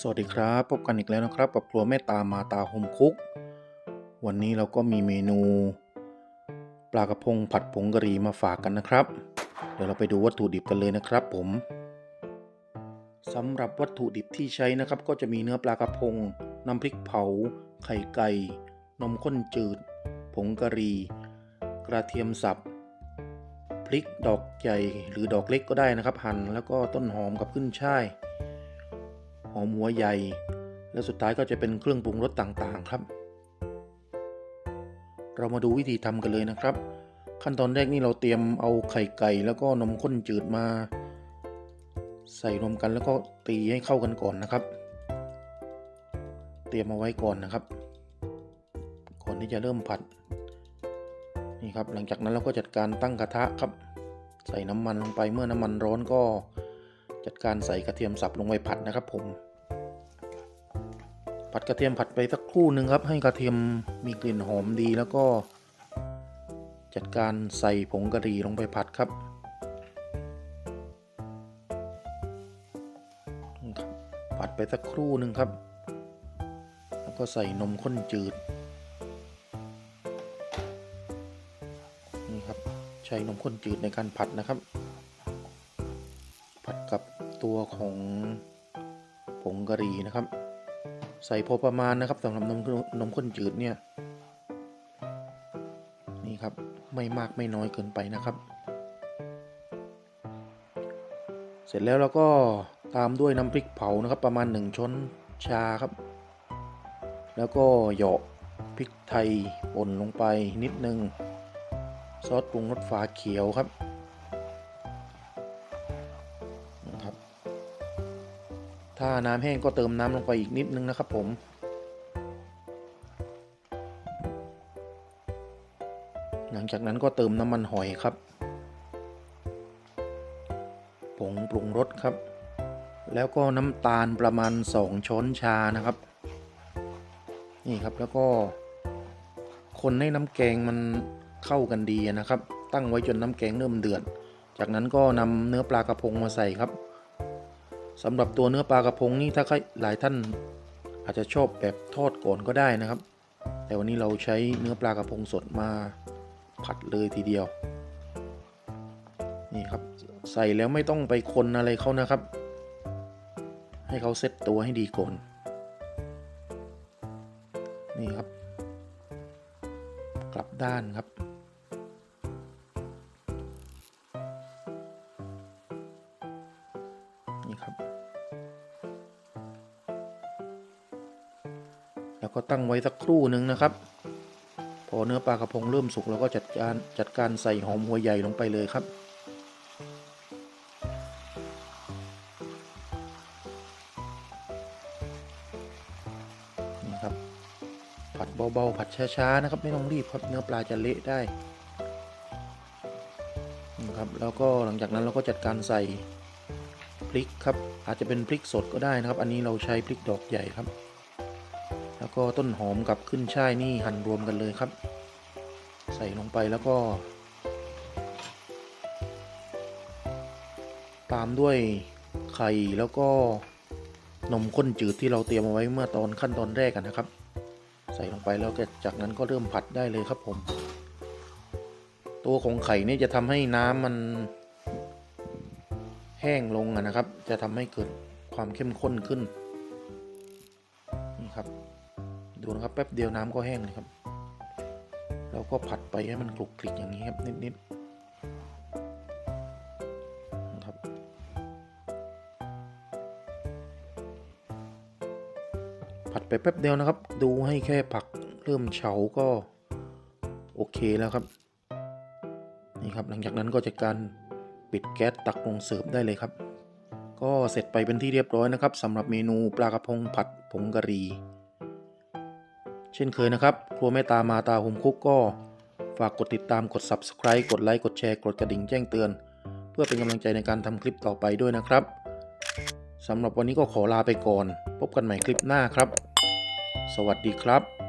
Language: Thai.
สวัสดีครับ พบกันอีกแล้วนะครับกับครัวแม่ตามาตาโฮมคุก วันนี้เราก็มีเมนู ปลากระพงผัดผงกะหรี่มาฝากกันนะครับ เดี๋ยวเราไปดูวัตถุดิบกันเลยนะครับผมสำหรับวัตถุดิบที่ใช้นะครับ ก็จะมีเนื้อปลากระพง น้ำพริกเผา ไข่ไก่ นมข้นจืด ผงกะหรี่กระเทียมสับพริกดอกใหญ่หรือดอกเล็กก็ได้นะครับหั่นแล้วก็ต้นหอมกับขึ้นช่าย หอมหัวใหญ่ และสุดท้ายก็จะเป็นเครื่องปรุงรสต่างๆครับ เรามาดูวิธีทำกันเลยนะครับ ขั้นตอนแรกนี่เราเตรียมเอาไข่ไก่ แล้วก็นมข้นจืดมา ใส่รวมกันแล้วก็ตีให้เข้ากันก่อนนะครับ เตรียมเอาไว้ก่อนนะครับ ก่อนที่จะเริ่มผัดนี่ครับหลังจากนั้นเราก็จัดการตั้งกระทะครับ ใส่น้ำมันลงไปเมื่อน้ำมันร้อนก็ จัดการใส่กระเทียมสับลงไปผัดนะครับผม ผัดกระเทียมผัดไปสักครู่หนึ่งครับให้กระเทียมมีกลิ่นหอมดีแล้วก็ จัดการใส่ผงกะหรี่ลงไปผัดครับผัดไปสักครู่หนึ่งครับ แล้วก็ใส่นมข้นจืดนี่ครับใช้นมข้นจืดในการผัดนะครับ กับตัวของผงกะหรี่นะครับ ใส่พอประมาณนะครับสำหรับนมนมข้นจืดเนี่ยนี่ครับไม่มากไม่น้อยเกินไปนะครับ เสร็จแล้วเราก็ตามด้วยน้ำพริกเผานะครับ ประมาณ 1 ช้อนชาครับ แล้วก็เหยาะพริกไทยป่นลงไปนิดนึง ซอสปรุงรสฝาเขียวครับนะครับ ถ้าน้ำแห้งก็เติมน้ำลงไปอีกนิดนึงนะครับผมหลังจากนั้นก็เติมน้ำมันหอยครับ ผงปรุงรสครับ แล้วก็น้ำตาลประมาณ 2 ช้อนชานะครับ นี่ครับแล้วก็ คนให้น้ำแกงมันเข้ากันดีนะครับ ตั้งไว้จนน้ำแกงเริ่มเดือด จากนั้นก็นำเนื้อปลากระพงมาใส่ครับ สำหรับตัวเนื้อปลากระพงนี่ถ้าหลายท่านอาจจะชอบแบบทอดก่อนก็ได้นะครับ แต่วันนี้เราใช้เนื้อปลากระพงสดมาผัดเลยทีเดียว นี่ครับใส่แล้วไม่ต้องไปคนอะไรเขานะครับ ให้เขาเซ็ตตัวให้ดีก่อนนี่ครับ กลับด้านครับนี่ครับ ก็ตั้งไว้สักครู่หนึ่งนะครับ พอเนื้อปลากระพงเริ่มสุกเราก็จัดการจัดการใส่หอมหัวใหญ่ลงไปเลยครับ นี่ครับ ผัดเบาๆ ผัดช้าๆนะครับ ไม่ต้องรีบครับเนื้อปลาจะเละได้นะครับแล้วก็หลังจากนั้นเราก็จัดการใส่พริกครับอาจจะเป็นพริกสดก็ได้นะครับ อันนี้เราใช้พริกดอกใหญ่ครับ แล้วก็ต้นหอมกับขึ้นช่ายนี่หั่นรวมกันเลยครับ ใส่ลงไปแล้วก็ ตามด้วยไข่แล้วก็นมข้นจืดที่เราเตรียมเอาไว้เมื่อตอนขั้นตอนแรกกันนะครับ ใส่ลงไปแล้วก็จากนั้นก็เริ่มผัดได้เลยครับผม ตัวของไข่นี่จะทำให้น้ำมันแห้งลงนะครับ จะทำให้เกิดความเข้มข้นขึ้นนี่ครับ ดูนะครับแป๊บเดียวน้ำก็แห้งเลยครับ แล้วก็ผัดไปให้มันคลุกคลิกอย่างนี้ครับนิดๆนะครับ ผัดไปแป๊บเดียวนะครับ ดูให้แค่ผักเริ่มเฉาก็โอเคแล้วครับ นี่ครับหลังจากนั้นก็จะการปิดแก๊สตักลงเสิร์ฟได้เลยครับ ก็เสร็จไปเป็นที่เรียบร้อยนะครับสำหรับเมนูปลากระพงผัดผงกะหรี่ เช่นเคยนะครับ ครัวแม่ตามาตาหุมคุกก็ ฝากกดติดตามกด subscribe กดไลค์กดแชร์กดกระดิ่งแจ้งเตือน เพื่อเป็นกำลังใจในการทำคลิปต่อไปด้วยนะครับสำหรับวันนี้ก็ขอลาไปก่อน พบกันใหม่คลิปหน้าครับ สวัสดีครับ